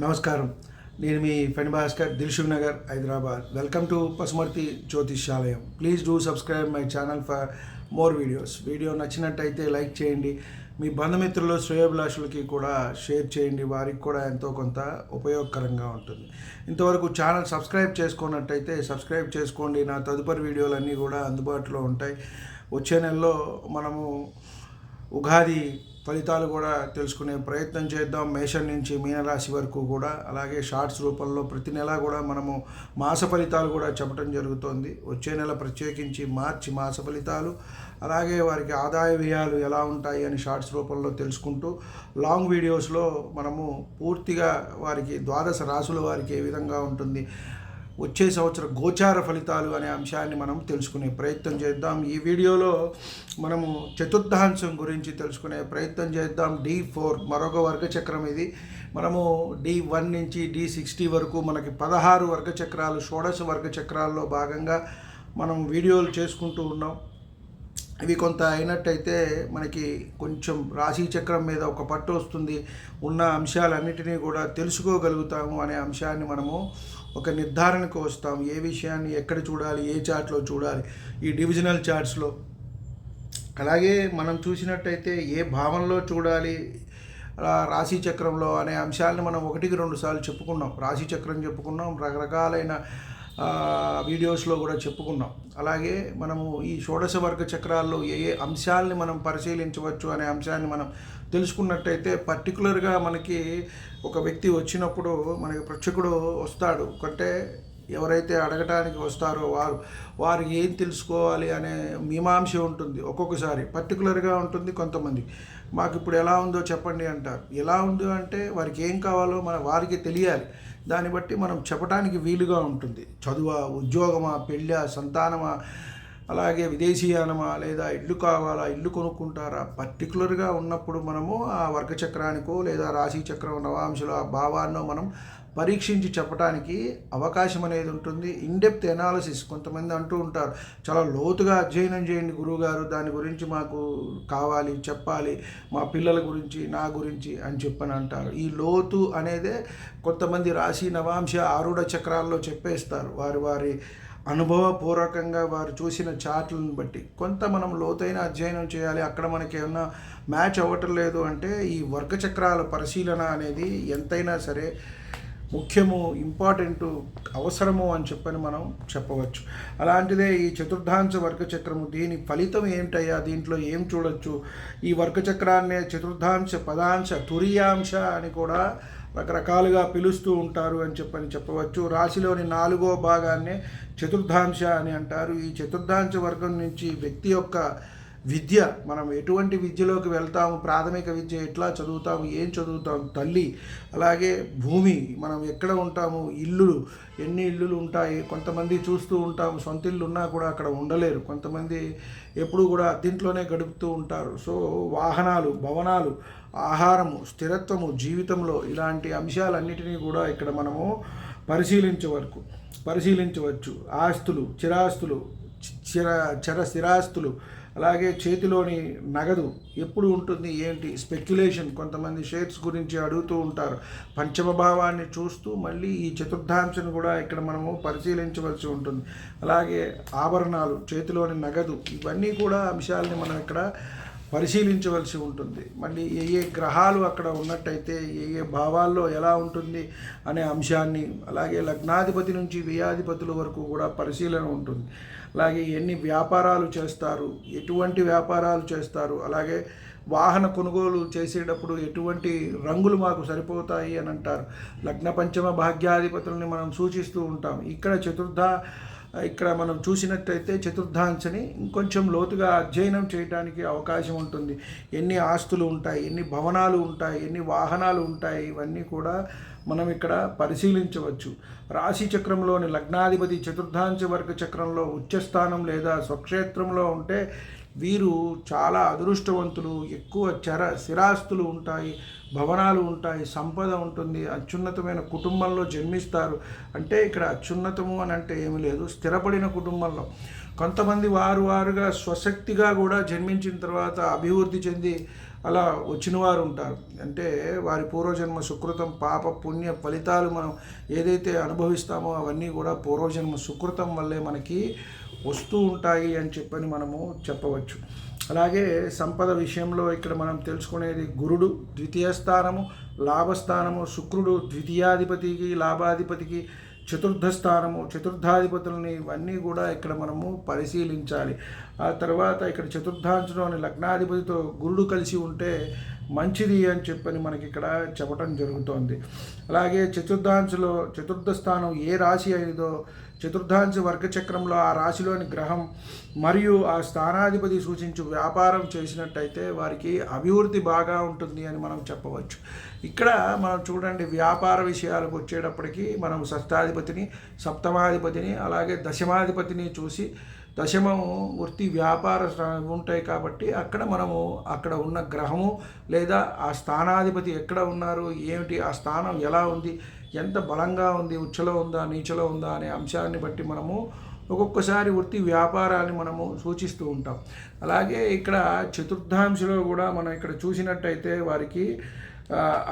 నమస్కారం. నేను మీ ఫెన్ భాస్కర్ దిల్షుక్ నగర్ హైదరాబాద్. వెల్కమ్ టు పసుమర్తి జ్యోతిష్యాలయం. Please do subscribe my channel for more videos. Video నచ్చినట్టయితే లైక్ చేయండి. మీ బంధుమిత్రులు శ్రేయోభిలాషులకి కూడా షేర్ చేయండి. వారికి కూడా ఎంతో కొంత ఉపయోగకరంగా ఉంటుంది. ఇంతవరకు ఛానల్ సబ్స్క్రైబ్ చేసుకున్నట్టయితే సబ్స్క్రైబ్ చేసుకోండి. నా తదుపరి వీడియోలన్నీ కూడా అందుబాటులో ఉంటాయి. వచ్చే నెలలో మనము ఉగాది ఫలితాలు కూడా తెలుసుకునే ప్రయత్నం చేద్దాం. మేషం నుంచి మీనరాశి వరకు కూడా అలాగే షార్ట్స్ రూపంలో ప్రతి నెల కూడా మనము మాస ఫలితాలు కూడా చెప్పడం జరుగుతోంది. వచ్చే నెల ప్రత్యేకించి మార్చి మాస ఫలితాలు అలాగే వారికి ఆదాయ వ్యయాలు ఎలా ఉంటాయి అని షార్ట్స్ రూపంలో తెలుసుకుంటూ లాంగ్ వీడియోస్లో మనము పూర్తిగా వారికి ద్వాదశ రాసుల వారికి ఏ విధంగా ఉంటుంది వచ్చే సంవత్సరం గోచార ఫలితాలు అనే అంశాన్ని మనం తెలుసుకునే ప్రయత్నం చేద్దాం. ఈ వీడియోలో మనము చతుర్థాంశం గురించి తెలుసుకునే ప్రయత్నం చేద్దాం. డి ఫోర్ మరొక వర్గ చక్రం ఇది. మనము డి వన్ నుంచి డి సిక్స్టీ వరకు మనకి పదహారు వర్గ చక్రాలు షోడశ వర్గ చక్రాల్లో భాగంగా మనం వీడియోలు చేసుకుంటూ ఉన్నాం. ఇవి కొంత అయినట్టయితే మనకి కొంచెం రాశి చక్రం మీద ఒక పట్టు వస్తుంది. ఉన్న అంశాలన్నిటినీ కూడా తెలుసుకోగలుగుతాము అనే అంశాన్ని మనము ఒక నిర్ధారణకు వస్తాం. ఏ విషయాన్ని ఎక్కడ చూడాలి ఏ చార్ట్లో చూడాలి? ఈ డివిజనల్ చార్ట్స్లో. అలాగే మనం చూసినట్టయితే ఏ భావంలో చూడాలి రాశి చక్రంలో అనే అంశాలను మనం ఒకటికి రెండు సార్లు చెప్పుకున్నాం. రాశి చక్రం చెప్పుకున్నాం. రకరకాలైన వీడియోస్లో కూడా చెప్పుకున్నాం. అలాగే మనము ఈ షోడశ వర్గ చక్రాల్లో ఏ ఏ అంశాలని మనం పరిశీలించవచ్చు అనే అంశాన్ని మనం తెలుసుకున్నట్టయితే పర్టికులర్గా మనకి ఒక వ్యక్తి వచ్చినప్పుడు మనకి ప్రత్యకుడు వస్తాడు. అంటే ఎవరైతే అడగటానికి వస్తారో వారు వారు ఏం తెలుసుకోవాలి అనే మీమాంస ఉంటుంది ఒక్కొక్కసారి. పర్టికులర్గా ఉంటుంది కొంతమంది. మాకు ఇప్పుడు ఎలా ఉందో చెప్పండి అంటారు. ఎలా ఉందో అంటే వారికి ఏం కావాలో మన వారికి తెలియాలి. దాన్ని బట్టి మనం చెప్పడానికి వీలుగా ఉంటుంది. చదువా ఉద్యోగమా పెళ్ళా సంతానమా అలాగే విదేశీయానమా లేదా ఇల్లు కావాలా ఇల్లు కొనుక్కుంటారా? పర్టికులర్గా ఉన్నప్పుడు మనము ఆ వర్గచక్రానికో లేదా రాశి చక్రం నవాంశలో ఆ భావాన్నో మనం పరీక్షించి చెప్పడానికి అవకాశం అనేది ఉంటుంది. ఇన్డెప్త్ ఎనాలిసిస్ కొంతమంది అంటూ ఉంటారు. చాలా లోతుగా అధ్యయనం చేయండి గురువుగారు దాని గురించి మాకు కావాలి చెప్పాలి మా పిల్లల గురించి నా గురించి అని చెప్పని అంటారు. ఈ లోతు అనేదే కొంతమంది రాశి నవాంశ ఆరుడ చక్రాల్లో చెప్పేస్తారు. వారి వారి అనుభవపూర్వకంగా వారు చూసిన చాట్లను బట్టి. కొంత మనం లోతైన అధ్యయనం చేయాలి. అక్కడ మనకి ఏమన్నా మ్యాచ్ అవ్వటం లేదు అంటే ఈ వర్గ చక్రాల పరిశీలన అనేది ఎంతైనా సరే ముఖ్యము ఇంపార్టెంట్ అవసరము అని చెప్పని మనం చెప్పవచ్చు. అలాంటిదే ఈ చతుర్థాంశ వర్గచక్రము దీని ఫలితం ఏమిటయ్యా దీంట్లో ఏం చూడొచ్చు? ఈ వర్గచక్రాన్నే చతుర్థాంశ పదాంశ తురియాంశ అని కూడా రకరకాలుగా పిలుస్తూ ఉంటారు అని చెప్పని చెప్పవచ్చు. రాశిలోని నాలుగో భాగాన్నే చతుర్థాంశ అని అంటారు. ఈ చతుర్థాంశ వర్గం నుంచి వ్యక్తి యొక్క విద్య మనం ఎటువంటి విద్యలోకి వెళ్తాము ప్రాథమిక విద్య ఎట్లా చదువుతాము ఏం చదువుతాము తల్లి అలాగే భూమి మనం ఎక్కడ ఉంటాము ఇల్లులు ఎన్ని ఇల్లులు ఉంటాయి కొంతమంది చూస్తూ ఉంటాము సొంత ఇల్లు ఉన్నా కూడా అక్కడ ఉండలేరు కొంతమంది ఎప్పుడు కూడా దీంట్లోనే గడుపుతూ ఉంటారు. సో వాహనాలు భవనాలు ఆహారము స్థిరత్వము జీవితంలో ఇలాంటి అంశాలన్నిటినీ కూడా ఇక్కడ మనము పరిశీలించవరకు పరిశీలించవచ్చు. ఆస్తులు చిరాస్తులు చిర చర స్థిరాస్తులు అలాగే చేతిలోని నగదు ఎప్పుడు ఉంటుంది ఏంటి? స్పెక్యులేషన్ కొంతమంది షేర్స్ గురించి అడుగుతూ ఉంటారు. పంచమ భావాన్ని చూస్తూ మళ్ళీ ఈ చతుర్థాంశను కూడా ఇక్కడ మనము పరిశీలించవలసి ఉంటుంది. అలాగే ఆభరణాలు చేతిలోని నగదు ఇవన్నీ కూడా అంశాలని మనం ఇక్కడ పరిశీలించవలసి ఉంటుంది. మళ్ళీ ఏ ఏ గ్రహాలు అక్కడ ఉన్నట్టయితే ఏ ఏ భావాల్లో ఎలా ఉంటుంది అనే అంశాన్ని అలాగే లగ్నాధిపతి నుంచి వ్యయాధిపతుల వరకు కూడా పరిశీలన ఉంటుంది. అలాగే ఎన్ని వ్యాపారాలు చేస్తారు ఎటువంటి వ్యాపారాలు చేస్తారు అలాగే వాహన కొనుగోలు చేసేటప్పుడు ఎటువంటి రంగులు మాకు సరిపోతాయి అని అంటారు. లగ్న పంచమ భాగ్యాధిపతుల్ని మనం సూచిస్తూ ఉంటాం. ఇక్కడ చతుర్థ ఇక్కడ మనం చూసినట్టయితే చతుర్థాంశని ఇంకొంచెం లోతుగా అధ్యయనం చేయడానికి అవకాశం ఉంటుంది. ఎన్ని ఆస్తులు ఉంటాయి ఎన్ని భవనాలు ఉంటాయి ఎన్ని వాహనాలు ఉంటాయి ఇవన్నీ కూడా మనం ఇక్కడ పరిశీలించవచ్చు. రాశి చక్రంలోని లగ్నాధిపతి చతుర్థాంశ వర్గ చక్రంలో ఉచ్చస్థానం లేదా స్వక్షేత్రంలో ఉంటే వీరు చాలా అదృష్టవంతులు ఎక్కువ చర స్థిరాస్తులు ఉంటాయి భవనాలు ఉంటాయి సంపద ఉంటుంది అత్యున్నతమైన కుటుంబంలో జన్మిస్తారు. అంటే ఇక్కడ అత్యున్నతము అని అంటే ఏమీ లేదు స్థిరపడిన కుటుంబంలో. కొంతమంది వారు వారుగా స్వశక్తిగా కూడా జన్మించిన తర్వాత అభివృద్ధి చెంది అలా వచ్చిన వారు ఉంటారు. అంటే వారి పూర్వజన్మ సుకృతం పాప పుణ్య ఫలితాలు మనం ఏదైతే అనుభవిస్తామో అవన్నీ కూడా పూర్వజన్మ సుకృతం వల్లే మనకి వస్తూ ఉంటాయి అని చెప్పని మనము చెప్పవచ్చు. అలాగే సంపద విషయంలో ఇక్కడ మనం తెలుసుకునేది గురుడు ద్వితీయ స్థానము లాభస్థానము శుక్రుడు ద్వితీయాధిపతికి లాభాధిపతికి చతుర్థ స్థానము చతుర్థాధిపతులని ఇవన్నీ కూడా ఇక్కడ మనము పరిశీలించాలి. ఆ తర్వాత ఇక్కడ చతుర్థాంశంలోని లగ్నాధిపతితో గురుడు కలిసి ఉంటే మంచిది అని చెప్పని మనకి ఇక్కడ చెప్పటం జరుగుతోంది. అలాగే చతుర్థాంశలో చతుర్థ స్థానం ఏ రాశి అయినదో చతుర్థాంశ వర్గచక్రంలో ఆ రాశిలోని గ్రహం మరియు ఆ స్థానాధిపతి సూచించు వ్యాపారం చేసినట్టయితే వారికి అభివృద్ధి బాగా ఉంటుంది అని మనం చెప్పవచ్చు. ఇక్కడ మనం చూడండి వ్యాపార విషయాలకు వచ్చేటప్పటికి మనం షష్టాధిపతిని సప్తమాధిపతిని అలాగే దశమాధిపతిని చూసి దశమము వృత్తి వ్యాపార ఉంటాయి కాబట్టి అక్కడ మనము అక్కడ ఉన్న గ్రహము లేదా ఆ స్థానాధిపతి ఎక్కడ ఉన్నారు ఏమిటి ఆ స్థానం ఎలా ఉంది ఎంత బలంగా ఉంది ఉచ్చలో ఉందా నీచలో ఉందా అనే అంశాన్ని బట్టి మనము ఒక్కొక్కసారి వృత్తి వ్యాపారాన్ని మనము సూచిస్తూ ఉంటాం. అలాగే ఇక్కడ చతుర్థాంశలో కూడా మనం ఇక్కడ చూసినట్టయితే వారికి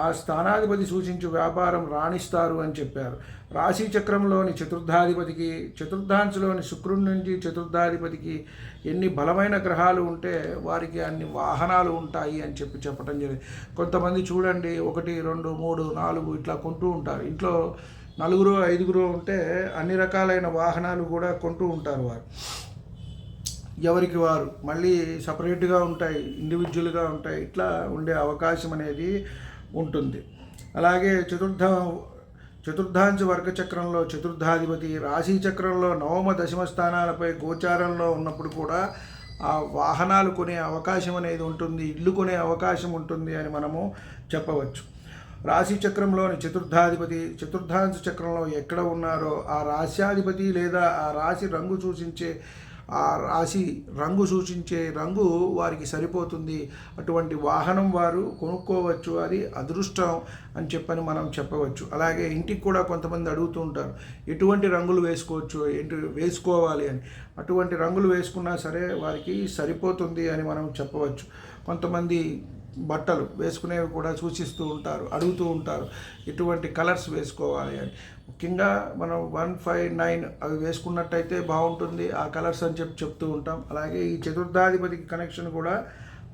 ఆ స్థానాధిపతి సూచించు వ్యాపారం రాణిస్తారు అని చెప్పారు. రాశి చక్రంలోని చతుర్థాధిపతికి చతుర్థాంశలోని శుక్రుడి నుంచి చతుర్థాధిపతికి ఎన్ని బలమైన గ్రహాలు ఉంటే వారికి అన్ని వాహనాలు ఉంటాయి అని చెప్పి చెప్పడం జరిగింది. కొంతమంది చూడండి ఒకటి రెండు మూడు నాలుగు ఇట్లా కొంటూ ఉంటారు. ఇంట్లో నలుగురు ఐదుగురు ఉంటే అన్ని రకాలైన వాహనాలు కూడా కొంటూ ఉంటారు వారు. ఎవరికి వారు? మళ్ళీ సపరేట్గా ఉంటాయి ఇండివిజువల్గా ఉంటాయి. ఇట్లా ఉండే అవకాశం అనేది ఉంటుంది. అలాగే చతుర్థ చతుర్థాంశ వర్గ చక్రంలో చతుర్థాధిపతి రాశి చక్రంలో నవమ దశమ స్థానాలపై గోచారంలో ఉన్నప్పుడు కూడా ఆ వాహనాలు కొనే అవకాశం అనేది ఉంటుంది ఇల్లు కొనే అవకాశం ఉంటుంది అని మనము చెప్పవచ్చు. రాశి చక్రంలోని చతుర్థాధిపతి చతుర్థాంశ చక్రంలో ఎక్కడ ఉన్నారో ఆ రాశ్యాధిపతి లేదా ఆ రాశి రంగు సూచించే ఆ రాశి రంగు సూచించే రంగు వారికి సరిపోతుంది. అటువంటి వాహనం వారు కొనుక్కోవచ్చు. అది అదృష్టం అని చెప్పని మనం చెప్పవచ్చు. అలాగే ఇంటికి కూడా కొంతమంది అడుగుతూ ఉంటారు. ఎటువంటి రంగులు వేసుకోవచ్చు? ఏంటి? వేసుకోవాలి అని. అటువంటి రంగులు వేసుకున్నా సరే వారికి సరిపోతుంది అని మనం చెప్పవచ్చు. కొంతమంది బట్టలు వేసుకునేవి కూడా సూచిస్తూ ఉంటారు అడుగుతూ ఉంటారు ఎటువంటి కలర్స్ వేసుకోవాలి అని. ముఖ్యంగా మనం వన్ ఫైవ్ నైన్ అవి వేసుకున్నట్టయితే బాగుంటుంది ఆ కలర్స్ అని చెప్పి చెప్తూ ఉంటాం. అలాగే ఈ చతుర్థాధిపతికి కనెక్షన్ కూడా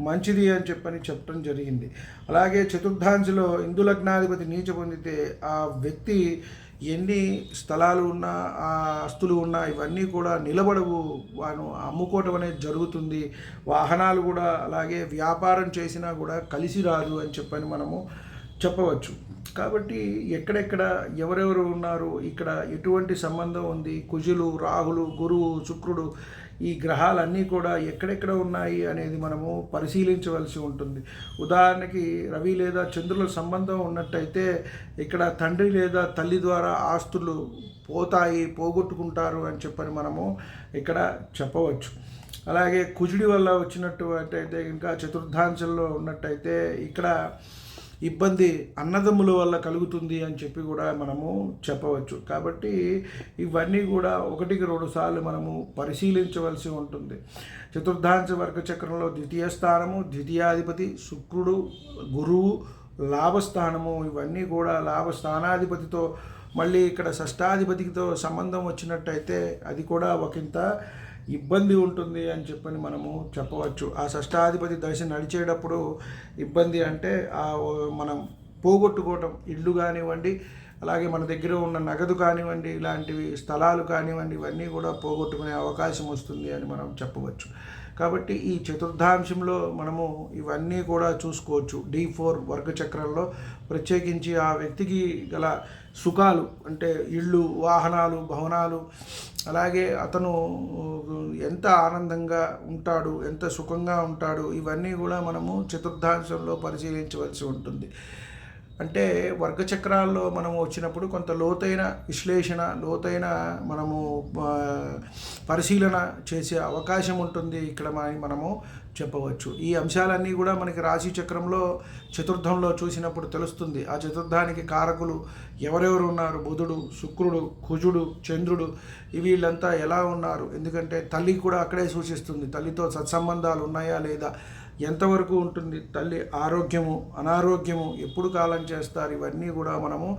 మంచిది అని చెప్పని చెప్పడం జరిగింది. అలాగే చతుర్థాంశిలో ఇందు లగ్నాధిపతి నీచ పొందితే ఆ వ్యక్తి ఎన్ని స్థలాలు ఉన్నా ఆ ఆస్తులు ఉన్నా ఇవన్నీ కూడా నిలబడవు. వాను అమ్ముకోవటం అనేది జరుగుతుంది. వాహనాలు కూడా అలాగే వ్యాపారం చేసినా కూడా కలిసి రాదు అని చెప్పని మనము చెప్పవచ్చు. కాబట్టి ఎక్కడెక్కడ ఎవరెవరు ఉన్నారు ఇక్కడ ఎటువంటి సంబంధం ఉంది? కుజులు రాహులు గురువు శుక్రుడు ఈ గ్రహాలన్నీ కూడా ఎక్కడెక్కడ ఉన్నాయి అనేది మనము పరిశీలించవలసి ఉంటుంది. ఉదాహరణకి రవి లేదా చంద్రుల సంబంధం ఉన్నట్టయితే ఇక్కడ తండ్రి లేదా తల్లి ద్వారా ఆస్తులు పోతాయి పోగొట్టుకుంటారు అని చెప్పని మనము ఇక్కడ చెప్పవచ్చు. అలాగే కుజుడి వల్ల వచ్చినట్టు అయితే ఇంకా చతుర్థాంశంలో ఉన్నట్టయితే ఇక్కడ ఇబ్బంది అన్నదమ్ముల వల్ల కలుగుతుంది అని చెప్పి కూడా మనము చెప్పవచ్చు. కాబట్టి ఇవన్నీ కూడా ఒకటికి రెండు సార్లు మనము పరిశీలించవలసి ఉంటుంది. చతుర్థాంశ వర్గ చక్రంలో ద్వితీయ స్థానము ద్వితీయాధిపతి శుక్రుడు గురువు లాభస్థానము. ఇవన్నీ కూడా లాభస్థానాధిపతితో మళ్ళీ ఇక్కడ షష్టాధిపతితో సంబంధం వచ్చినట్టయితే అది కూడా ఒకంత ఇబ్బంది ఉంటుంది అని చెప్పని మనము చెప్పవచ్చు. ఆ షష్టాధిపతి దశ నడిచేటప్పుడు ఇబ్బంది అంటే మనం పోగొట్టుకోవటం ఇల్లు కానివ్వండి అలాగే మన దగ్గర ఉన్న నగదు కానివ్వండి ఇలాంటివి స్థలాలు కానివ్వండి ఇవన్నీ కూడా పోగొట్టుకునే అవకాశం వస్తుంది అని మనం చెప్పవచ్చు. కాబట్టి ఈ చతుర్థాంశంలో మనము ఇవన్నీ కూడా చూసుకోవచ్చు. డి ఫోర్ వర్గచక్రంలో ప్రత్యేకించి ఆ వ్యక్తికి గల సుఖాలు అంటే ఇళ్ళు వాహనాలు భవనాలు అలాగే అతను ఎంత ఆనందంగా ఉంటాడు ఎంత సుఖంగా ఉంటాడు ఇవన్నీ కూడా మనము చతుర్థాంశంలో పరిశీలించవలసి ఉంటుంది. అంటే వర్గచక్రాల్లో మనము వచ్చినప్పుడు కొంత లోతైన విశ్లేషణ లోతైన మనము పరిశీలన చేసే అవకాశం ఉంటుంది ఇక్కడ మనము చెప్పవచ్చు. ఈ అంశాలన్నీ కూడా మనకి రాశి చక్రంలో చతుర్థంలో చూసినప్పుడు తెలుస్తుంది. ఆ చతుర్థానికి కారకులు ఎవరెవరు ఉన్నారు? బుధుడు శుక్రుడు కుజుడు చంద్రుడు వీళ్ళంతా ఎలా ఉన్నారు? ఎందుకంటే తల్లి కూడా అక్కడే సూచిస్తుంది. తల్లితో సత్సంబంధాలు ఉన్నాయా లేదా? ఎంతవరకు ఉంటుంది? తల్లి ఆరోగ్యము అనారోగ్యము ఎప్పుడు కాలం చేస్తారు? ఇవన్నీ కూడా మనము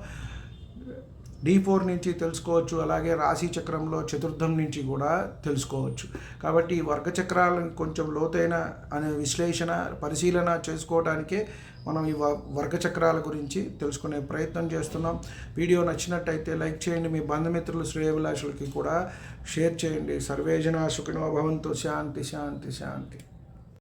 డి ఫోర్ నుంచి తెలుసుకోవచ్చు. అలాగే రాశి చక్రంలో చతుర్థం నుంచి కూడా తెలుసుకోవచ్చు. కాబట్టి ఈ వర్గ చక్రాలను కొంచెం లోతైన అనే విశ్లేషణ పరిశీలన చేసుకోవడానికే మనం ఈ వ- వర్గ చక్రాల గురించి తెలుసుకునే ప్రయత్నం చేస్తున్నాం. వీడియో నచ్చినట్టయితే లైక్ చేయండి. మీ బంధుమిత్రులు శ్రేయభిలాషులకి కూడా షేర్ చేయండి. సర్వేజన సుఖినో భవంతు. శాంతి శాంతి శాంతి.